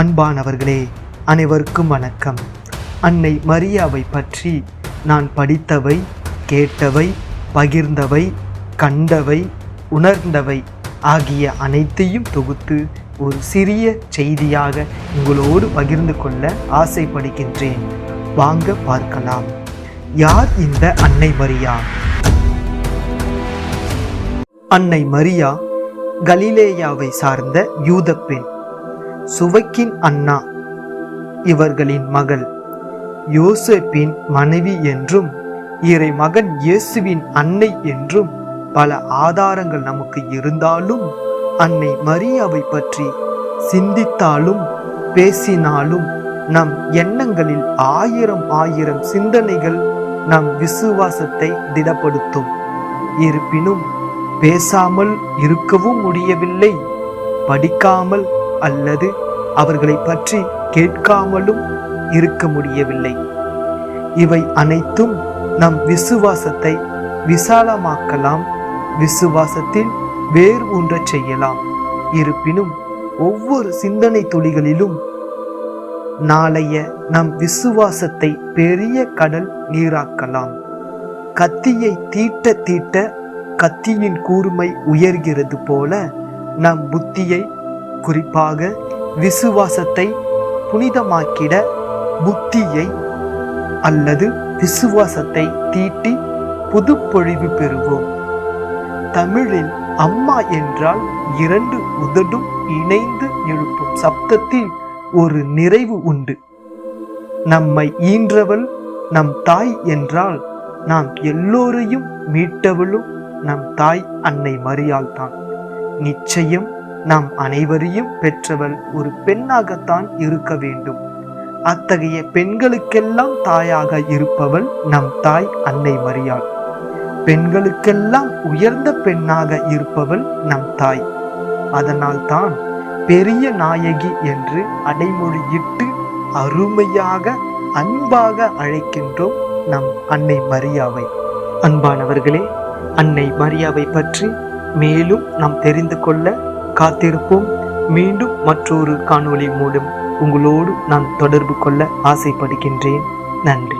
அன்பானவர்களே அனைவருக்கும் வணக்கம். அன்னை மரியாவை பற்றி நான் படித்தவை கேட்டவை பகிர்ந்தவை கண்டவை உணர்ந்தவை ஆகிய அனைத்தையும் தொகுத்து ஒரு சிறிய செய்தியாக உங்களோடு பகிர்ந்து கொள்ள ஆசைப்படுகின்றேன். வாங்க பார்க்கலாம். யார் இந்த அன்னை மரியா? அன்னை மரியா கலிலேயாவை சார்ந்த யூத பெண். சுவைக்கின் அண்ணா. இவர்களின் மகள் யோசேப்பின் மனைவி என்றும் இறை மகன் இயேசுவின் அன்னை என்றும் பல ஆதாரங்கள் நமக்கு இருந்தாலும் அன்னை மரியாவை பற்றி சிந்தித்தாலும் பேசினாலும் நம் எண்ணங்களில் ஆயிரம் ஆயிரம் சிந்தனைகள் நம் விசுவாசத்தை திடப்படுத்தும். இருப்பினும் பேசாமல் இருக்கவும் முடியவில்லை படிக்காமல் அல்லது அவர்களை பற்றி கேட்காமலும் இருக்க முடியவில்லை. இவை அனைத்தும் நம் விசுவாசத்தை விசாலமாக்கலாம். விசுவாசத்தில் வேர் ஊன்றச் செய்யலாம். இருப்பினும் ஒவ்வொரு சிந்தனை துளிகளிலும் நாளைய நம் விசுவாசத்தை பெரிய கடல் நீராக்கலாம். கத்தியை தீட்ட தீட்ட கத்தியின் கூர்மை உயர்கிறது போல நம் புத்தியை குறிப்பாக விசுவாசத்தை புனிதமாக்கிட புத்தியை அல்லது விசுவாசத்தை தீட்டி புதுப்பொழிவு பெறுவோம். தமிழில் அம்மா என்றால் இரண்டு உதடும் இணைந்து எழுப்பும் சப்தத்தில் ஒரு நிறைவு உண்டு. நம்மை ஈன்றவள் நம் தாய் என்றால் நாம் எல்லோரையும் மீட்டவளும் நம் தாய் அன்னை மரியாள் தான் நிச்சயம் நாம் அனைவரையும் பெற்றவள் ஒரு பெண்ணாகத்தான் இருக்க வேண்டும். அத்தகைய பெண்களுக்கெல்லாம் தாயாக இருப்பவள் நம் தாய் அன்னை மரியாள். பெண்களுக்கெல்லாம் உயர்ந்த பெண்ணாக இருப்பவள் நம் தாய். அதனால் தான் பெரிய நாயகி என்று அடைமொழியிட்டு அருமையாக அன்பாக அழைக்கின்றோம் நம் அன்னை மரியாவை. அன்பானவர்களே அன்னை மரியாவை பற்றி மேலும் நாம் தெரிந்து கொள்ள காத்திருப்போம். மீண்டும் மற்றொரு காணொளி மூலம் உங்களோடு நான் தொடர்பு கொள்ள ஆசைப்படுகின்றேன். நன்றி.